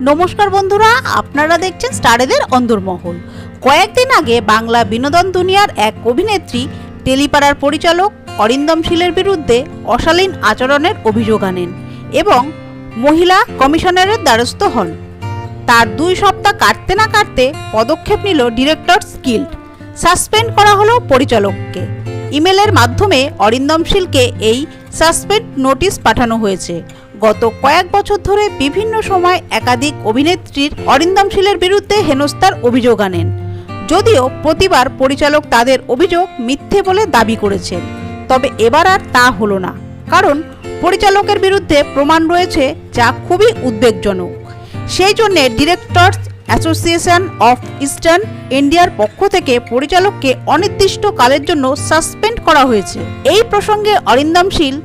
নমস্কার বন্ধুরা, আপনারা দেখছেন স্টারেদের অন্দরমহল। কয়েকদিন আগে বাংলা বিনোদন দুনিয়ার এক অভিনেত্রী, টেলিপাড়ার পরিচালক অরিন্দম শীলের বিরুদ্ধে অশালীন আচরণের অভিযোগ আনেন এবং মহিলা কমিশনারের দ্বারস্থ হন। তার দুই সপ্তাহ কাটতে না কাটতে পদক্ষেপ নিল ডিরেক্টরস গিল্ড সাসপেন্ড করা হলো পরিচালককে। ইমেলের মাধ্যমে অরিন্দম শীলকে এই সাসপেন্ড নোটিশ পাঠানো হয়েছে। গত কয়েক বছর ধরে বিভিন্ন সময় একাধিক অভিনেত্রীর অরিন্দম শীলের বিরুদ্ধে হেনস্থার অভিযোগ আনেন। যদিও প্রতিবার পরিচালক তাদের অভিযোগ মিথ্যে বলে দাবি করেছেন। তবে এবার আর তা হলো না। কারণ পরিচালকের বিরুদ্ধে প্রমাণ রয়েছে যা খুবই উদ্বেগজনক। সেই জন্য ডিরেক্টরস অ্যাসোসিয়েশন অফ ইস্টার্ন ইন্ডিয়ার পক্ষ থেকে পরিচালককে অনির্দিষ্টকালের জন্য সাসপেন্ড করা হয়েছে। এই প্রসঙ্গে অরিন্দম শীল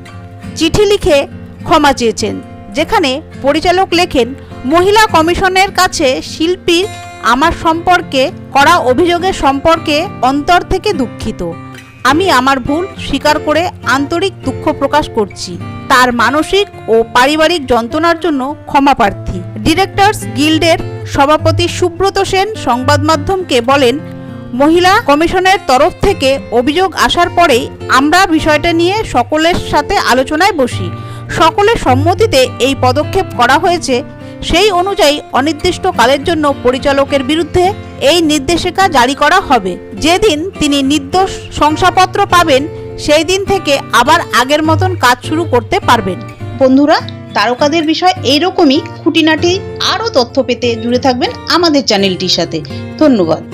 চিঠি লিখে ক্ষমা চেয়েছেন। যেখানে পরিচালক লেখেন, মহিলা কমিশনের কাছে শিল্পীর আমার সম্পর্কে, করা অভিযোগের সম্পর্কে অন্তর থেকে দুঃখিত। আমি আমার ভুল স্বীকার করে আন্তরিক দুঃখ প্রকাশ করছি। তার মানসিক ও পারিবারিক যন্ত্রণার জন্য ক্ষমা প্রার্থী। ডিরেক্টরস গিল্ডের সভাপতি সুব্রত সেন সংবাদ মাধ্যমকে বলেন, মহিলা কমিশনের তরফ থেকে অভিযোগ আসার পরেই আমরা বিষয়টা নিয়ে সকলের সাথে আলোচনায় বসি। সকলের সম্মতিতে এই পদক্ষেপ করা হয়েছে। সেই অনুযায়ী অনির্দিষ্টকালের জন্য পরিচালকের বিরুদ্ধে এই নির্দেশিকা জারি করা হবে। যেদিন তিনি নির্দোষ শংসাপত্র পাবেন, সেই দিন থেকে আবার আগের মতন কাজ শুরু করতে পারবেন। বন্ধুরা, তারকাদের বিষয় এইরকমই। খুঁটিনাটি আরও তথ্য পেতে জুড়ে থাকবেন আমাদের চ্যানেলটির সাথে। ধন্যবাদ।